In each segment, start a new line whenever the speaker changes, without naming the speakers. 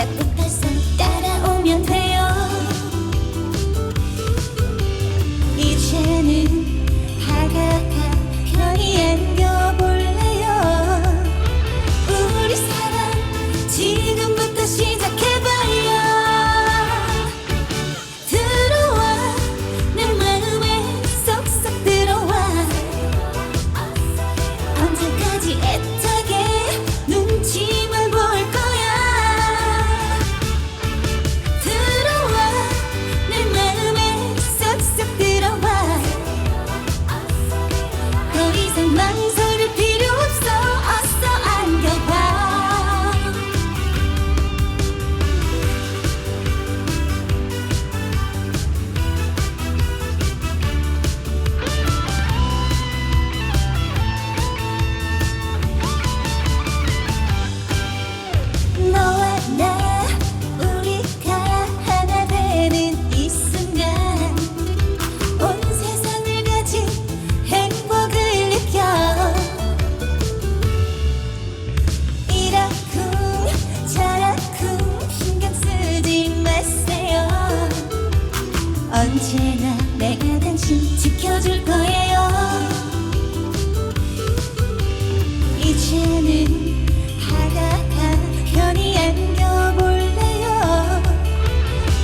da culpa santa. 언제나 내가 당신 지켜줄 거예요. 이제는 바다가 편히 안겨볼래요.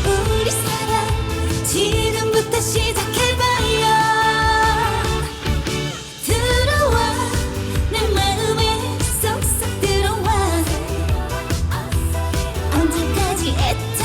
우리 사랑 지금부터 시작해봐요. 들어와 내 마음에 쏙쏙 들어와. 언제까지 애타